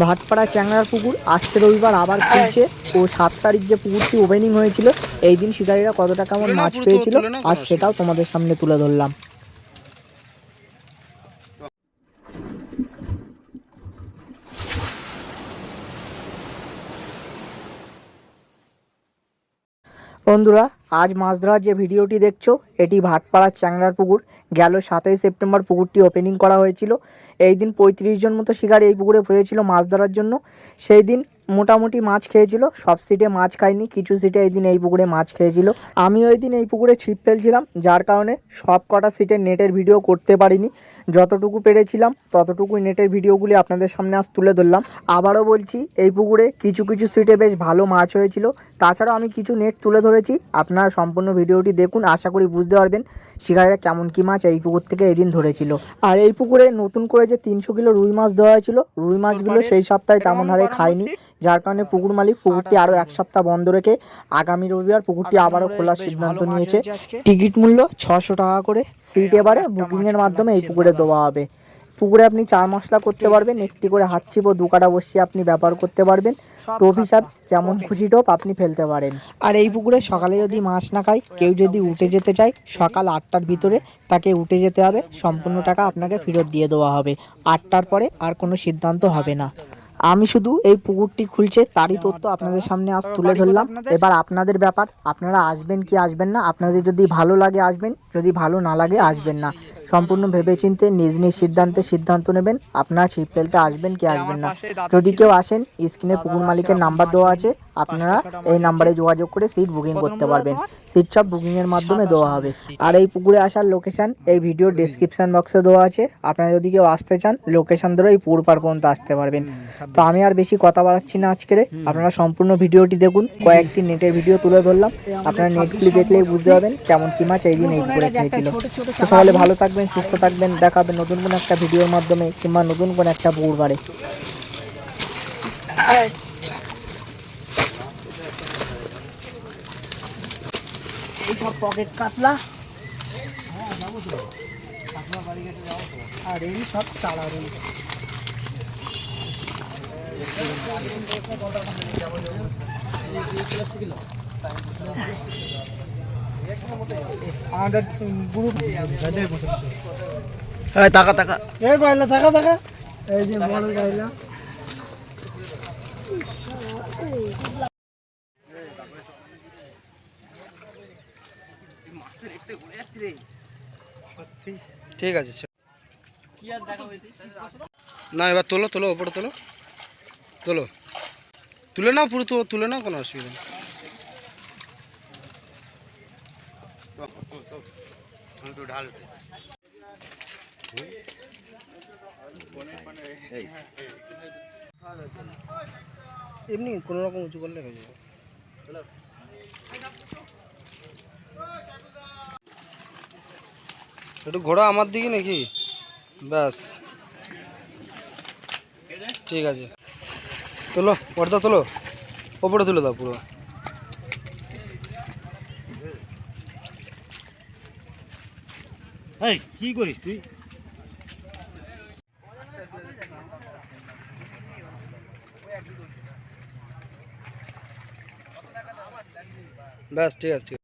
ভাটপাড়া চ্যাংড়ার পুকুর। আসছে রবিবার আবার খুলছে। ও সাত তারিখ যে পুকুরটি ওপেনিং হয়েছিল এই দিন শিকারীরা কত টাকা আমার মাছ পেয়েছিল আর সেটাও তোমাদের সামনে তুলে ধরলাম। বন্ধুরা, আজ মাছ ধরার যে ভিডিওটি দেখছ, এটি ভাটপাড়ার চ্যাংড়ার পুকুর। গেল সাতই সেপ্টেম্বর পুকুরটি ওপেনিং করা হয়েছিল। এই দিন পঁয়ত্রিশ জন মতো শিকার এই পুকুরে হয়েছিল মাছ ধরার জন্য। সেই দিন মোটামুটি মাছ খেয়েছিল সব সিটে মাছ খায়নি কিছু সিটে এই দিন এই পুকুরে মাছ খেয়েছিল। আমি ওই দিন এই পুকুরে ছিপ ফেলছিলাম যার কারণে সব কটা সিটের নেটের ভিডিও করতে পারিনি। যতটুকু পেরেছিলাম ততটুকুই নেটের ভিডিওগুলি আপনাদের সামনে আজ তুলে ধরলাম। আবারও বলছি এই পুকুরে কিছু কিছু সিটে বেশ ভালো মাছ হয়েছিল। তাছাড়াও আমি কিছু নেট তুলে ধরেছি আপনারা সম্পূর্ণ ভিডিওটি দেখুন আশা করি বুঝতে পারবেন শিকারীরা কেমন কী মাছ এই পুকুর থেকে এদিন ধরেছিল। আর এই পুকুরে নতুন করে যে তিনশো কিলো রুই মাছ দেওয়া হয়েছিল রুই মাছগুলো সেই সপ্তাহে তেমন হারে খায়নি যার কারণে পুকুর মালিক পুকুরটি আরও এক সপ্তাহ বন্ধ রেখে আগামী রবিবার পুকুরটি আবারও খোলার সিদ্ধান্ত নিয়েছে। টিকিট মূল্য ছশো টাকা করে। সিট এবারে বুকিংয়ের মাধ্যমে এই পুকুরে দেওয়া হবে। পুকুরে আপনি চার মশলা করতে পারবেন একটি করে হাত ছিপ ও দু কাটা বসিয়ে আপনি ব্যবহার করতে পারবেন। টোপ হিসাব যেমন খুশি টোপ আপনি ফেলতে পারেন। আর এই পুকুরে সকালে যদি মাছ না খায় কেউ যদি উঠে যেতে চায় সকাল আটটার ভিতরে তাকে উঠে যেতে হবে। সম্পূর্ণ টাকা আপনাকে ফেরত দিয়ে দেওয়া হবে। আটটার পরে আর কোনো সিদ্ধান্ত হবে না। আমি শুধু এই পুকুরটি খুলছে তারই তথ্য আপনাদের সামনে আজ তুলে ধরলাম। এবার আপনাদের ব্যাপার আপনারা আসবেন কি আসবেন না? আপনাদের যদি ভালো লাগে আসবেন যদি ভালো না লাগে আসবেন না। সম্পূর্ণ ভেবেচিন্তে নিজ নিজ সিদ্ধান্তে সিদ্ধান্ত নেবেন। আপনার ছিপ ফেলতে আসবেন কি আসবেন না। যদি কেউ আসেন, স্ক্রিনে পুকুর মালিকের নাম্বার দেওয়া আছে। আপনারা এই নাম্বারে যোগাযোগ করে সিট বুকিং করতে পারবেন। সিট সব বুকিংয়ের মাধ্যমে দেওয়া হবে। আর এই পুকুরে আসার লোকেশন এই ভিডিওর ডেসক্রিপশন বক্সে দেওয়া আছে। আপনারা যদি কেউ আসতে চান লোকেশন ধরে এই পুকুর পার পর্যন্ত আসতে পারবেন। তো আমি আর বেশি কথা বাড়াচ্ছি না আজকের আপনারা সম্পূর্ণ ভিডিওটি দেখুন। কয়েকটি নেটের ভিডিও তুলে ধরলাম। আপনারা নেটগুলি দেখলেই বুঝতে পারবেন কেমন কি মাছ এই দিন এই পুকুরে খেয়েছিল। তো ভালো থাকবেন। সুস্থ থাকবেন দেখা হবে নতুন কোনো একটা ভিডিওর মাধ্যমে কিংবা নতুন কোনো একটা পুকুর সব পকেট কাতলা। আর এই সব চালা রুই। আমাদের গ্রুপ টাকা টাকা এই গাইলা থাকা থাকা এই যে বড় গাইলা ঠিক আছে না এবার তোলো তোলো ওপরে তোলো। তোলো। তুলে নাও পুরো তো তুলে নাও কোনো অসুবিধা নেই। এমনি কোনো রকম উঁচু করলে হয়ে যাবে। একটু ঘোড়া আমার দিকে নাকি? ব্যাস। ঠিক আছে। তোলো, পর্দা তোলো। ওপরে তুলে দাও পুরো। এই কি করিস তুই? ব্যাস ঠিক আছে ঠিক